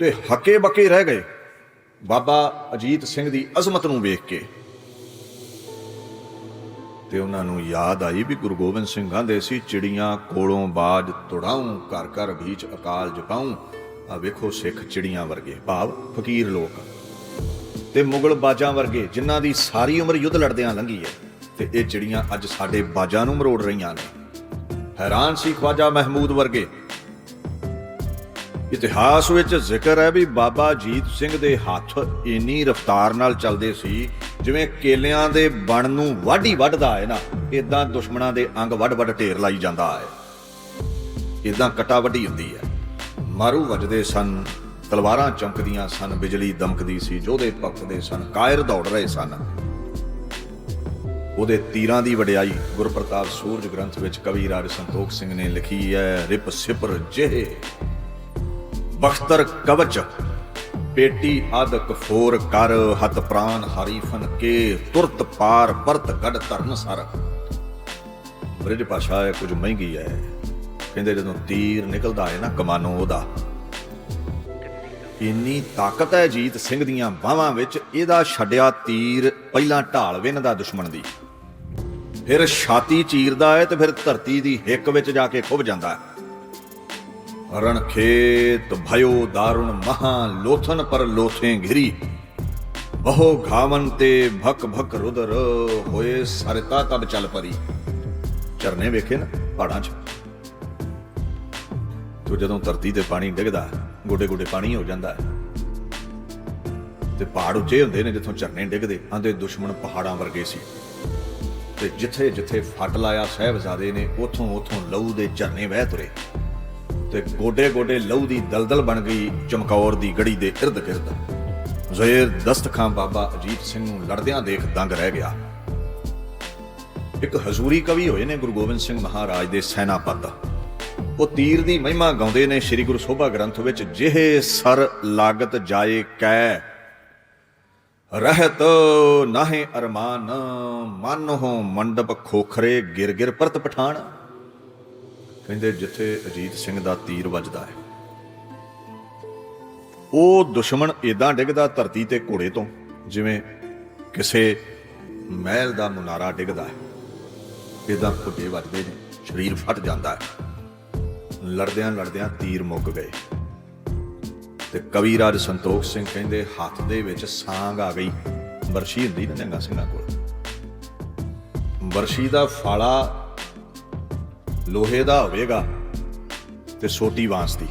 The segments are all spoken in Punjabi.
ਤੇ ਹੱਕੇ ਬੱਕੇ ਰਹਿ ਗਏ। ਬਾਬਾ ਅਜੀਤ ਸਿੰਘ ਦੀ ਅਜ਼ਮਤ ਨੂੰ ਵੇਖ ਕੇ। ਤੇ ਉਹਨਾਂ ਨੂੰ ਯਾਦ ਆਈ ਵੀ ਗੁਰੂ ਗੋਬਿੰਦ ਸਿੰਘ ਕਹਿੰਦੇ ਸੀ, ਚਿੜੀਆਂ ਕੋਲੋਂ ਬਾਜ ਤੁੜਾਉਂ, ਘਰ ਘਰ ਵਿੱਚ ਅਕਾਲ ਜਪਾਉਂ। ਆ ਵੇਖੋ ਸਿੱਖ ਚਿੜੀਆਂ ਵਰਗੇ, ਭਾਵ ਫਕੀਰ ਲੋਕ। ਤੇ ਮੁਗਲ ਬਾਜਾਂ ਵਰਗੇ, ਜਿਨ੍ਹਾਂ ਦੀ ਸਾਰੀ ਉਮਰ ਯੁੱਧ ਲੜਦਿਆਂ ਲੰਘੀ ਹੈ। ਤੇ ਇਹ ਚਿੜੀਆਂ ਅੱਜ ਸਾਡੇ ਬਾਜਾਂ ਨੂੰ ਮਰੋੜ ਰਹੀਆਂ ਨੇ। ਹੈਰਾਨ ਸੀ ਖਵਾਜਾ ਮਹਿਮੂਦ ਵਰਗੇ ਇਤਿਹਾਸ ਵਿੱਚ ਜ਼ਿਕਰ ਹੈ ਵੀ ਬਾਬਾ ਜੀਤ ਸਿੰਘ ਦੇ ਹੱਥ ਇੰਨੀ ਰਫ਼ਤਾਰ ਨਾਲ ਚੱਲਦੇ ਸੀ, ਜਿਵੇਂ ਕੇਲਿਆਂ ਦੇ ਬਣ ਨੂੰ ਵਾਢੀ ਵੱਢਦਾ ਹੈ ਨਾ ਇਦਾਂ ਦੁਸ਼ਮਣਾਂ ਦੇ ਅੰਗ ਵੱਢ-ਵੱਢ ਢੇਰ ਲਾਈ ਜਾਂਦਾ ਹੈ। ਇਦਾਂ ਕਟਾ ਵੱਢੀ ਹੁੰਦੀ ਹੈ। ਮਾਰੂ ਵੱਜਦੇ ਸਨ, ਤਲਵਾਰਾਂ ਚਮਕਦੀਆਂ ਸਨ, ਬਿਜਲੀ ਦਮਕਦੀ ਸੀ, ਜੋਧੇ ਭਖਦੇ ਸਨ, ਕਾਇਰ ਦੌੜ ਰਹੇ ਸਨ। ਉਹਦੇ ਤੀਰਾਂ ਦੀ ਵਡਿਆਈ ਗੁਰਪ੍ਰਤਾਪ ਸੂਰਜ ਗ੍ਰੰਥ ਵਿੱਚ ਕਵੀ ਰਾਜ ਸੰਤੋਖ ਸਿੰਘ ਨੇ ਲਿਖੀ ਹੈ, ਰਿਪ ਸਿਪਰ ਜਿਹੇ। ਬਖਤਰ ਕਵਚ। ਪੇਟੀ ਅਦ ਕਫੋਰ ਕਰ ਹਤ ਪ੍ਰਾਨ ਹਰੀਫਨ ਕੇ, ਤੁਰਤ ਪਾਰ ਪਰਤ ਗੜ ਧਰਨ ਸਰ। ਬ੍ਰਿਜ ਭਾਸ਼ਾ ਹੈ ਕੁਝ ਮਹਿੰਗੀ ਹੈ ਕਹਿੰਦੇ ਜਦੋਂ ਤੀਰ ਨਿਕਲਦਾ ਹੈ ਨਾ, ਕਮਾਨੋਂ ਉਹਦਾ। ਇੰਨੀ ਤਾਕਤ ਹੈ ਜੀਤ ਸਿੰਘ ਦੀਆਂ ਬਾਹਾਂ ਵਿੱਚ, ਇਹਦਾ ਛੱਡਿਆ ਤੀਰ ਪਹਿਲਾਂ ਢਾਲ ਵਿੰਨਦਾ ਦੁਸ਼ਮਣ ਦੀ। ਫਿਰ ਛਾਤੀ ਚੀਰਦਾ ਹੈ ਤੇ ਫਿਰ ਧਰਤੀ ਦੀ ਹਿੱਕ ਵਿੱਚ ਜਾ ਕੇ ਖੁੱਭ ਜਾਂਦਾ। ਹੈ ਰਣ ਖੇਤ ਭਇਓ ਦਾਰੁਣ ਮਹਾ ਲੋਥਨ ਪਰ ਲੋਥੇ ਘਿਰੀ। ਬਹੁ ਘਾਵਨ ਤੇ ਭਕ ਭਕ ਰੁਦਰ ਹੋਏ ਸਰਤਾ ਤਬ ਚਰਨੇ ਵੇਖੇ ਨਾ ਪਹਾੜਾਂ 'ਚ। ਤੋ ਜਦੋਂ ਧਰਤੀ ਤੇ ਪਾਣੀ ਡਿੱਗਦਾ, ਗੋਡੇ ਗੋਡੇ ਪਾਣੀ ਹੋ ਜਾਂਦਾ। ਤੇ ਪਹਾੜ ਉੱਚੇ ਹੁੰਦੇ ਨੇ ਜਿੱਥੋਂ ਝਰਨੇ ਡਿੱਗਦੇ, ਆਂਦੇ ਦੁਸ਼ਮਣ ਪਹਾੜਾਂ ਵਰਗੇ ਸੀ। ਤੇ ਜਿੱਥੇ ਜਿੱਥੇ ਫੱਟ ਲਾਇਆ ਸਹਿਬਜ਼ਾਦੇ ਨੇ, ਉਥੋਂ ਉਥੋਂ ਲਹੂ ਦੇ ਝਰਨੇ ਵਹਿ ਤੁਰੇ। ਤੇ ਗੋਡੇ ਗੋਡੇ ਲਹੂ ਦੀ ਦਲਦਲ ਬਣ ਗਈ ਚਮਕੌਰ ਦੀ ਗੜੀ ਦੇ ਇਰਦ ਗਿਰਦ। ਜ਼ੁਹੇਰ ਦਸਤਖਾਂ ਬਾਬਾ ਅਜੀਤ ਸਿੰਘ ਨੂੰ ਲੜਦਿਆਂ ਦੇਖ ਦੰਗ ਰਹਿ ਗਿਆ। ਇੱਕ ਹਜ਼ੂਰੀ ਕਵੀ ਹੋਏ ਨੇ ਗੁਰੂ ਗੋਬਿੰਦ ਸਿੰਘ ਮਹਾਰਾਜ ਦੇ ਸੈਨਾਪਤ। ਉਹ ਤੀਰ ਦੀ ਮਹਿਮਾ ਗਾਉਂਦੇ ਨੇ ਸ੍ਰੀ ਗੁਰੂ ਸੋਭਾ ਗ੍ਰੰਥ ਵਿੱਚ, ਜਿਹੇ ਸਰ ਲਾਗਤ ਜਾਏ ਕੈ। ਰਹਿਤ ਨਾਹੇ ਅਰਮਾਨ, ਮਨ ਹੋ ਮੰਡਪ ਖੋਖਰੇ ਗਿਰ ਗਿਰ ਪਰਤ ਪਠਾਨ ਕਹਿੰਦੇ ਜਿੱਥੇ ਅਜੀਤ ਸਿੰਘ ਦਾ ਤੀਰ ਵੱਜਦਾ ਹੈ। ਉਹ ਦੁਸ਼ਮਣ ਇਦਾਂ ਡਿੱਗਦਾ ਧਰਤੀ ਤੇ ਘੋੜੇ ਤੋਂ, ਜਿਵੇਂ ਕਿਸੇ ਮਹਿਲ ਦਾ ਮੁਨਾਰਾ ਡਿੱਗਦਾ ਹੈ। ਇਦਾਂ ਖੁੱਡੇ ਵੱਜਦੇ ਨੇ, ਸਰੀਰ ਫਟ ਜਾਂਦਾ ਹੈ। ਲੜਦਿਆਂ ਲੜਦਿਆਂ ਤੀਰ ਮੁੱਕ ਗਏ। ਤੇ ਕਵੀ ਰਾਜ ਸੰਤੋਖ ਸਿੰਘ ਕਹਿੰਦੇ ਹੱਥ ਦੇ ਵਿੱਚ ਸਾਂਗ ਆ ਗਈ। ਬਰਸ਼ੀ ਹੁੰਦੀ ਨਾ ਨੰਗਾ ਸਿੰਘਾਂ ਕੋਲ। ਬਰਸ਼ੀ ਦਾ ਫਾਲਾ ਲੋਹੇ ਦਾ ਹੋਵੇਗਾ ਤੇ ਸੋਟੀ ਬਾਂਸ ਦੀ।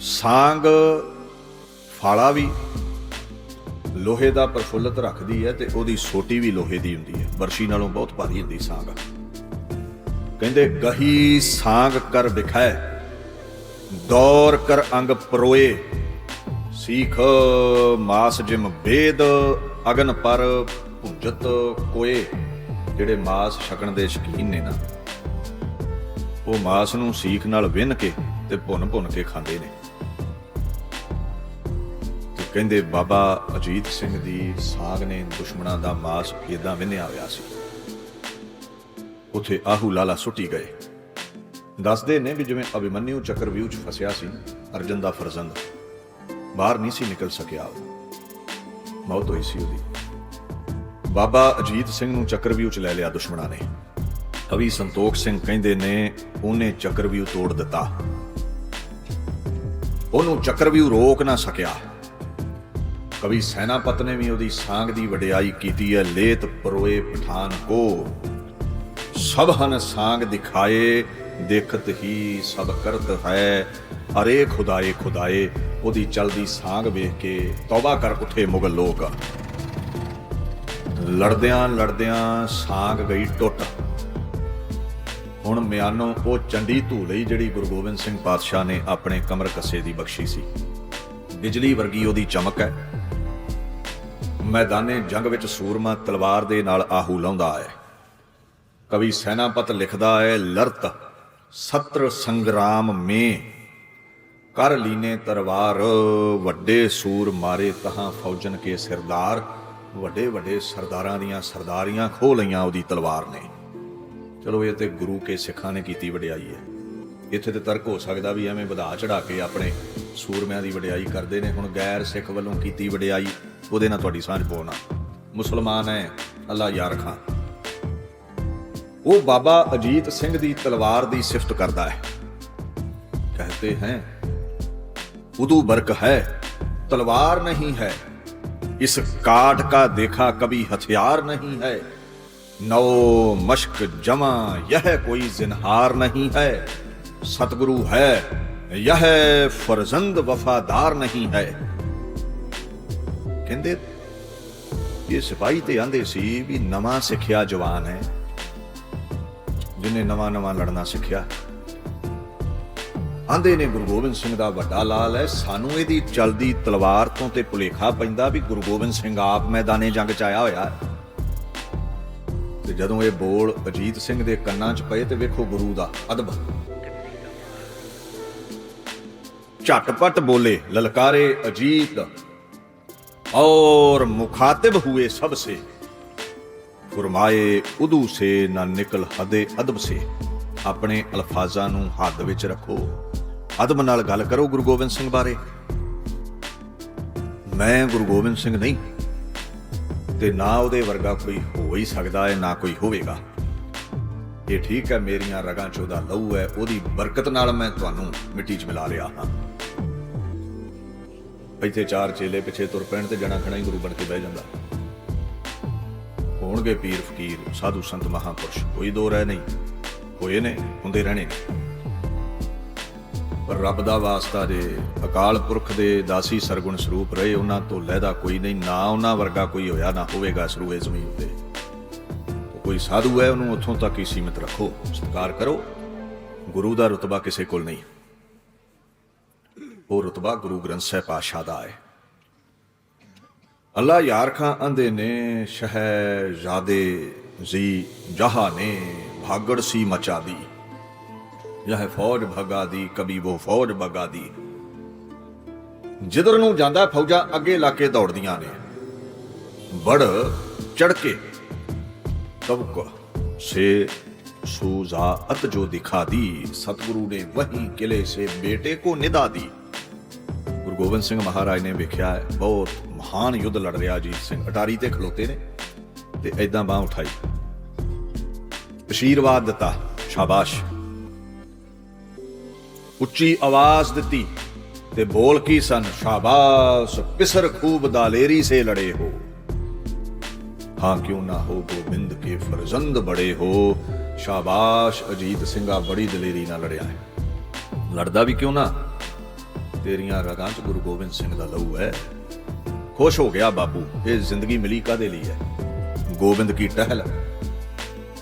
ਸਾਂਗ, ਫਾਲਾ ਵੀ ਲੋਹੇ ਦਾ ਪ੍ਰਫੁੱਲਤ ਰੱਖਦੀ ਹੈ ਤੇ ਉਹਦੀ ਸੋਟੀ ਵੀ ਲੋਹੇ ਦੀ ਹੁੰਦੀ ਹੈ। ਬਰਸੀ ਨਾਲੋਂ ਬਹੁਤ ਭਾਰੀ ਹੁੰਦੀ ਸਾਂਗ। ਕਹਿੰਦੇ, ਗਹੀ ਸਾਂਗ ਕਰ ਵਿਖੈ, ਦੌਰ ਕਰ ਅੰਗ ਪਰੋਏ, ਸੀਖ ਮਾਸ ਜਿਮ ਬੇਦ, ਅਗਨ ਪਰ ਭੁੰਜਤ ਕੋਏ, ਜਿਹੜੇ ਮਾਸ ਛਕਣ ਦੇ ਸ਼ਕੀਨ ਨੇ ਨਾ ਉਹ ਮਾਸ ਨੂੰ ਸੀਖ ਨਾਲ ਵਿੰਨ ਕੇ ਤੇ ਭੁੰਨ ਭੁੰਨ ਕੇ ਖਾਂਦੇ ਨੇ। ਤੇ ਕਹਿੰਦੇ, ਬਾਬਾ ਅਜੀਤ ਸਿੰਘ ਦੀ ਸਾਗ ਨੇ ਦੁਸ਼ਮਣਾਂ ਦਾ ਮਾਸ ਇਦਾਂ ਵਿੰਨਿਆ ਹੋਇਆ ਸੀ। ਉਥੇ ਆਹੂ ਲਾਲਾ ਸੁੱਟੀ ਗਏ। ਦੱਸਦੇ ਨੇ ਵੀ ਜਿਵੇਂ ਅਭਿਮਨਿਊ ਚੱਕਰਵਿਊਹ ਚ ਫਸਿਆ ਸੀ, ਅਰਜਨ ਦਾ ਫਰਜ਼ੰਦ। ਬਾਹਰ ਨਹੀਂ ਸੀ ਨਿਕਲ ਸਕਿਆ ਉਹ। ਮੌਤ ਹੋਈ ਸੀ ਉਹਦੀ। ਬਾਬਾ ਅਜੀਤ ਸਿੰਘ ਨੂੰ ਚੱਕਰਵਿਊਹ ਚ ਲੈ ਲਿਆ ਦੁਸ਼ਮਣਾਂ ਨੇ। ਕਵੀ ਸੰਤੋਖ ਸਿੰਘ ਕਹਿੰਦੇ ਨੇ, ਉਹਨੇ ਚੱਕਰਵਿਊਹ ਤੋੜ ਦਿੱਤਾ। ਉਹਨੂੰ ਚੱਕਰਵਿਊਹ ਰੋਕ ਨਾ ਸਕਿਆ। ਕਵੀ ਸੈਨਾਪਤ ਨੇ ਵੀ ਉਹਦੀ ਸਾਂਗ ਦੀ ਵਡਿਆਈ ਕੀਤੀ ਹੈ, ਲੇਤ ਪਰੋਏ ਪਠਾਨ ਕੋ। ਸਭ ਹਨ ਸਾਂਗ ਦਿਖਾਏ, ਦੇਖਤ ਹੀ ਸਭ ਕਰਤ ਹੈ। ਅਰੇ ਖੁਦਾਏ ਖੁਦਾਏ, ਉਹਦੀ ਚਲਦੀ ਸਾਂਗ ਵੇਖ ਕੇ ਤੌਬਾ ਕਰ ਉੱਠੇ ਮੁਗਲ ਲੋਕ। ਲੜਦਿਆਂ ਲੜਦਿਆਂ ਸਾਂਗ ਗਈ ਟੁੱਟ। ਹੁਣ ਮਿਆਨੋਂ ਉਹ ਚੰਡੀ ਧੂ ਲਈ ਜਿਹੜੀ ਗੁਰੂ ਗੋਬਿੰਦ ਸਿੰਘ ਪਾਤਸ਼ਾਹ ਨੇ ਆਪਣੇ ਕਮਰ ਕੱਸੇ ਦੀ ਬਖਸ਼ੀ ਸੀ। ਬਿਜਲੀ ਵਰਗੀ ਉਹਦੀ ਚਮਕ ਹੈ। ਮੈਦਾਨੇ ਜੰਗ ਵਿੱਚ ਸੂਰਮਾ ਤਲਵਾਰ ਦੇ ਨਾਲ ਆਹੂ ਲਾਉਂਦਾ ਹੈ। ਕਵੀ ਸੈਨਾਪਤ ਲਿਖਦਾ ਹੈ, ਲਰਤ, ਸਤਰ ਸੰਗਰਾਮ ਮੇ। ਕਰ ਲੀਨੇ ਤਰਵਾਰ, ਵੱਡੇ ਸੂਰ ਮਾਰੇ ਤਹਾਂ ਫੌਜਨ ਕੇ ਸਰਦਾਰ। ਵੱਡੇ ਵੱਡੇ ਸਰਦਾਰਾਂ ਦੀਆਂ ਸਰਦਾਰੀਆਂ ਖੋ ਲਈਆਂ ਉਹਦੀ ਤਲਵਾਰ ਨੇ। ਚਲੋ ਇਹ ਤੇ ਗੁਰੂ ਕੇ ਸਿੱਖਾਂ ਨੇ ਕੀਤੀ ਵਡਿਆਈ ਹੈ। ਇੱਥੇ ਤੇ ਤਰਕ ਹੋ ਸਕਦਾ ਵੀ ਐਵੇਂ ਵਧਾ ਚੜਾ ਕੇ ਆਪਣੇ ਸੂਰਮਿਆਂ ਦੀ ਵਡਿਆਈ ਕਰਦੇ ਨੇ। ਹੁਣ ਗੈਰ ਸਿੱਖ ਵੱਲੋਂ ਕੀਤੀ ਵਡਿਆਈ, ਉਹਦੇ ਨਾਲ ਤੁਹਾਡੀ ਸਾਂਝ ਪਾਉਣਾ ਮੁਸਲਮਾਨ ਹੈ, ਅੱਲਾ ਯਾਰ ਖਾਂ ਉਹ ਬਾਬਾ ਅਜੀਤ ਸਿੰਘ ਦੀ ਤਲਵਾਰ ਦੀ ਸਿਫਤ ਕਰਦਾ ਹੈ। ਕਹਤੇ ਹੈ, ਉਦੋਂ ਬਰਕ ਹੈ, ਤਲਵਾਰ ਨਹੀਂ ਹੈ। ਇਸ ਕਾਟ ਕਾ ਦੇਖਾ ਕभी ਹਥਿਆਰ ਨਹੀਂ ਹੈ। ਨਉ ਮਸ਼ਕ ਜਮਾ, ਯਹ ਕੋਈ ਜ਼ਿਨਹਾਰ ਨਹੀਂ ਹੈ। ਸਤਿਗੁਰੂ ਹੈ, ਯਹ ਫਰਜ਼ੰਦ ਵਫਾਦਾਰ ਨਹੀਂ ਹੈ। ਕਹਿੰਦੇ, ਇਹ ਸਿਪਾਹੀ ਤੇ ਆਂਦੇ ਸੀ ਵੀ ਨਵਾਂ ਸਿੱਖਿਆ ਜਵਾਨ ਹੈ। ਜਿਨੇ ਨਵਾਂ ਨਵਾਂ ਲੜਨਾ ਸਿੱਖਿਆ। ਆਂਦੇ ਨੇ ਗੁਰੂ ਗੋਬਿੰਦ ਸਿੰਘ ਦਾ ਵੱਡਾ ਲਾਲ ਹੈ, ਸਾਨੂੰ ਇਹਦੀ ਚਲਦੀ ਤਲਵਾਰ ਤੋਂ ਤੇ ਭੁਲੇਖਾ ਪੈਂਦਾ ਵੀ ਗੁਰੂ ਗੋਬਿੰਦ ਸਿੰਘ ਆਪ ਮੈਦਾਨੇ ਜੰਗ ਚ ਆਇਆ ਹੋਇਆ ਹੈ। ਜਦੋਂ ਇਹ ਬੋਲ ਅਜੀਤ ਸਿੰਘ ਦੇ ਕੰਨਾਂ 'ਚ ਪਏ ਤੇ ਵੇਖੋ ਗੁਰੂ ਦਾ ਅਦਬ। ਝਟਪਟ ਬੋਲੇ, ਲਲਕਾਰੇ ਅਜੀਤ, ਔਰ ਮੁਖਾਤਬ ਹੋਏ ਸਭ ਸੇ ਫਰਮਾਏ ਉਦੂ ਸੇ ਨਾ ਨਿਕਲ ਹਦੇ ਅਦਬ ਸੇ। ਆਪਣੇ ਅਲਫਾਜ਼ਾਂ ਨੂੰ ਹੱਦ ਵਿੱਚ ਰੱਖੋ। ਅਦਬ ਨਾਲ ਗੱਲ ਕਰੋ ਗੁਰੂ ਗੋਬਿੰਦ ਸਿੰਘ ਬਾਰੇ। ਮੈਂ ਗੁਰੂ ਗੋਬਿੰਦ ਸਿੰਘ ਨਹੀਂ। ਤੇ ਨਾ ਉਹਦੇ ਵਰਗਾ ਕੋਈ ਹੋ ਹੀ ਸਕਦਾ ਹੈ, ਨਾ ਕੋਈ ਹੋਵੇਗਾ। ਇਹ ਠੀਕ ਹੈ, ਮੇਰੀਆਂ ਰਗਾਂ 'ਚ ਉਹਦਾ ਲਹੂ ਹੈ, ਉਹਦੀ ਬਰਕਤ ਨਾਲ ਮੈਂ ਤੁਹਾਨੂੰ ਮਿੱਟੀ 'ਚ ਮਿਲਾ ਲਿਆ ਹਾਂ। ਇੱਥੇ ਚਾਰ ਚੇਲੇ ਪਿੱਛੇ ਤੁਰ ਪੈਣ ਤੇ ਜਣਾ ਖਣਾ ਹੀ ਗੁਰੂ ਬਣ ਕੇ ਬਹਿ ਜਾਂਦਾ। ਹੋਣਗੇ ਪੀਰ, ਫਕੀਰ, ਸਾਧੂ, ਸੰਤ, ਮਹਾਪੁਰਸ਼, ਕੋਈ ਦੋ ਰਹਿ ਨਹੀਂ, ਹੋਏ ਨੇ, ਹੁੰਦੇ ਰਹਿਣੇ ਨੇ। ਪਰ ਰੱਬ ਦਾ ਵਾਸਤਾ ਜੇ ਅਕਾਲ ਪੁਰਖ ਦੇ ਦਾਸੀ ਸਰਗੁਣ ਸਰੂਪ ਰਹੇ, ਉਹਨਾਂ ਤੋਂ ਲਹਿਦਾ ਕੋਈ ਨਹੀਂ, ਨਾ ਉਹਨਾਂ ਵਰਗਾ ਕੋਈ ਹੋਇਆ, ਨਾ ਹੋਵੇਗਾ ਸਰੂਏ ਜ਼ਮੀਨ ਤੇ। ਕੋਈ ਸਾਧੂ ਹੈ, ਉਹਨੂੰ ਉੱਥੋਂ ਤੱਕ ਹੀ ਸੀਮਿਤ ਰੱਖੋ, ਸਤਿਕਾਰ ਕਰੋ। ਗੁਰੂ ਦਾ ਰਤਬਾ ਕਿਸੇ ਕੋਲ ਨਹੀਂ। ਉਹ ਰਤਬਾ ਗੁਰੂ ਗ੍ਰੰਥ ਸਾਹਿਬ ਪਾਤਸ਼ਾਹ ਦਾ ਹੈ। ਅੱਲਾ ਯਾਰ ਖਾਂ ਅੰਦੇ ਨੇ ਸ਼ਹਿਜ਼ਾਦੇ ਜੀ ਜਹਾ ਨੇ, ਭਾਗੜ ਸੀ ਮਚਾ ਦੀ। ਚਾਹੇ ਫੌਜ ਭਗਾ ਦੀ ਕਬੀ ਉਹ ਫੌਜ ਭਗਾ ਦੀ। ਜਿੱਧਰ ਨੂੰ ਜਾਂਦਾ ਫੌਜਾਂ, ਅੱਗੇ ਲਾ ਕੇ ਦੌੜਦੀਆਂ ਨੇ। ਬੜ ਚੜ ਕੇ ਤਬਕਾ ਸੇ ਸੁਜ਼ਾਤ ਜੋ ਦਿਖਾ ਦੀ, ਸਤਿਗੁਰੂ ਨੇ ਵਹੀ ਕਿਲੇ ਸੇ ਬੇਟੇ ਕੋ ਨਿਦਾ ਦੀ। ਗੁਰੂ ਗੋਬਿੰਦ ਸਿੰਘ ਮਹਾਰਾਜ ਨੇ ਵੇਖਿਆ ਬਹੁਤ ਮਹਾਨ ਯੁੱਧ ਲੜ ਰਿਹਾ ਅਜੀਤ ਸਿੰਘ। ਅਟਾਰੀ ਤੇ ਖਲੋਤੇ ਨੇ ਤੇ ਐਦਾਂ ਬਾਹ ਉਠਾਈ। ਅਸ਼ੀਰਵਾਦ ਦਿੱਤਾ, ਸ਼ਾਬਾਸ਼। ਉੱਚੀ ਆਵਾਜ਼ ਦਿੱਤੀ ਤੇ ਬੋਲ ਕੀ ਸਨ, ਸ਼ਾਬਾਸ਼, ਪਿਸਰ ਖੂਬ ਦਾਲੇਰੀ ਸੇ ਲੜੇ ਹੋ। ਹਾਂ, ਕਿਉਂ ਨਾ ਹੋ ਗੋਬਿੰਦ ਕੇ ਫਰਜ਼ੰਦ ਬੜੇ ਹੋ। ਸ਼ਾਬਾਸ਼, ਅਜੀਤ ਸਿੰਘਾ ਬੜੀ ਦਲੇਰੀ ਨਾਲ ਲੜਿਆ ਹੈ। ਲੜਦਾ ਵੀ ਕਿਉਂ ਨਾ? ਤੇਰੀਆਂ ਰਗਾਂ 'ਚ ਗੁਰੂ ਗੋਬਿੰਦ ਸਿੰਘ ਦਾ ਲਹੂ ਹੈ। ਖੁਸ਼ ਹੋ ਗਿਆ ਬਾਪੂ, ਇਹ ਜ਼ਿੰਦਗੀ ਮਿਲੀ ਕਾਦੇ ਲਈ ਹੈ? ਗੋਬਿੰਦ ਕੀ ਟਹਿਲ,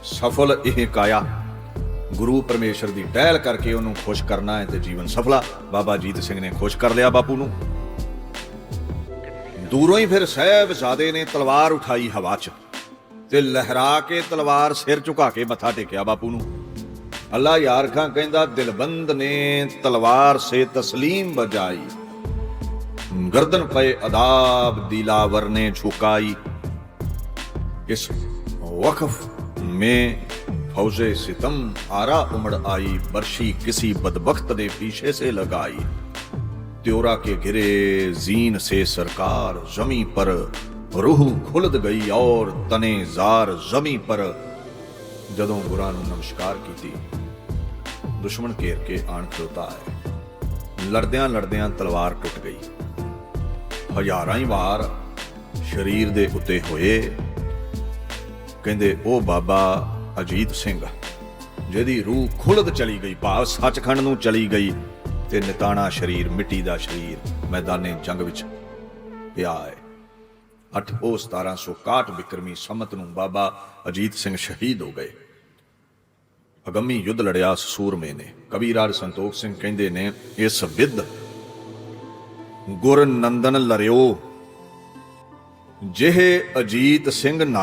ਸਫਲ ਇਹ ਕਾਇਆ। ਗੁਰੂ ਪਰਮੇਸ਼ਰ ਦੀ ਟਹਿਲ ਕਰਕੇ ਉਹਨੂੰ ਖੁਸ਼ ਕਰਨਾ ਹੈ ਤੇ ਜੀਵਨ ਸਫਲਾ। ਬਾਬਾ ਜੀਤ ਸਿੰਘ ਨੇ ਖੁਸ਼ ਕਰ ਲਿਆ ਬਾਪੂ ਨੂੰ। ਦੂਰੋਂ ਹੀ ਫਿਰ ਸਹਿਬਜ਼ਾਦੇ ਨੇ ਤਲਵਾਰ ਉਠਾਈ ਹਵਾ 'ਚ ਤੇ ਲਹਿਰਾ ਕੇ ਤਲਵਾਰ ਸਿਰ ਝੁਕਾ ਕੇ ਮੱਥਾ ਟੇਕਿਆ ਬਾਪੂ ਨੂੰ। ਅੱਲਾ ਯਾਰ ਖਾਂ ਕਹਿੰਦਾ, ਦਿਲਬੰਦ ਨੇ ਤਲਵਾਰ ਸੇ ਤਸਲੀਮ ਬਜਾਈ। ਗਰਦਨ ਪਏ ਅਦਾਬ ਦਿਲਾਵਰ ਨੇ ਝੁਕਾਈ। ਇਸ ਵਕਫ ਮੈਂ फौजे सितम आरा उमड़ आई बर्शी किसी बदबख्त ने पीछे से लगाई त्योरा के गिरे जीन से सरकार जमी पर रूह खुलद गई और तने जार जमी पर ਜਦੋਂ ਗੁਰਾਂ ਨੂੰ ਨਮਸਕਾਰ ਕੀਤੀ ਦੁਸ਼ਮਣ ਘੇਰ ਕੇ ਆਣ ਖਲੋਤਾ ਹੈ ਲੜਦਿਆਂ ਲੜਦਿਆਂ ਤਲਵਾਰ ਟੁੱਟ ਗਈ ਹਜ਼ਾਰਾਂ ਹੀ ਵਾਰ ਸਰੀਰ ਦੇ ਉੱਤੇ ਹੋਏ ਕਹਿੰਦੇ ਉਹ ਬਾਬਾ ਅਜੀਤ ਸਿੰਘ, ਜਿਹਦੀ ਰੂਹ ਖੁਲਦ ਚਲੀ ਗਈ, ਭਾਵ ਸੱਚਖੰਡ ਨੂੰ ਚਲੀ ਗਈ ਤੇ ਨਿਤਾਣਾ ਸਰੀਰ, ਮਿੱਟੀ ਦਾ ਸਰੀਰ ਮੈਦਾਨੇ ਜੰਗ ਵਿੱਚ ਪਿਆ ਹੈ। 8 ਉਹ 1761 ਬਿਕਰਮੀ ਸੰਮਤ ਨੂੰ ਬਾਬਾ ਅਜੀਤ ਸਿੰਘ ਸ਼ਹੀਦ ਹੋ ਗਏ। ਅਗੰਮੀ ਯੁੱਧ ਲੜਿਆ ਸੂਰਮੇ ਨੇ। ਕਬੀਰਾਜ ਸੰਤੋਖ ਸਿੰਘ ਕਹਿੰਦੇ ਨੇ, ਇਸ ਵਿਦ ਗੁਰ ਨੰਦਨ ਲਰਿਓ, ਜਿਹੇ ਅਜੀਤ ਸਿੰਘ ਨਾ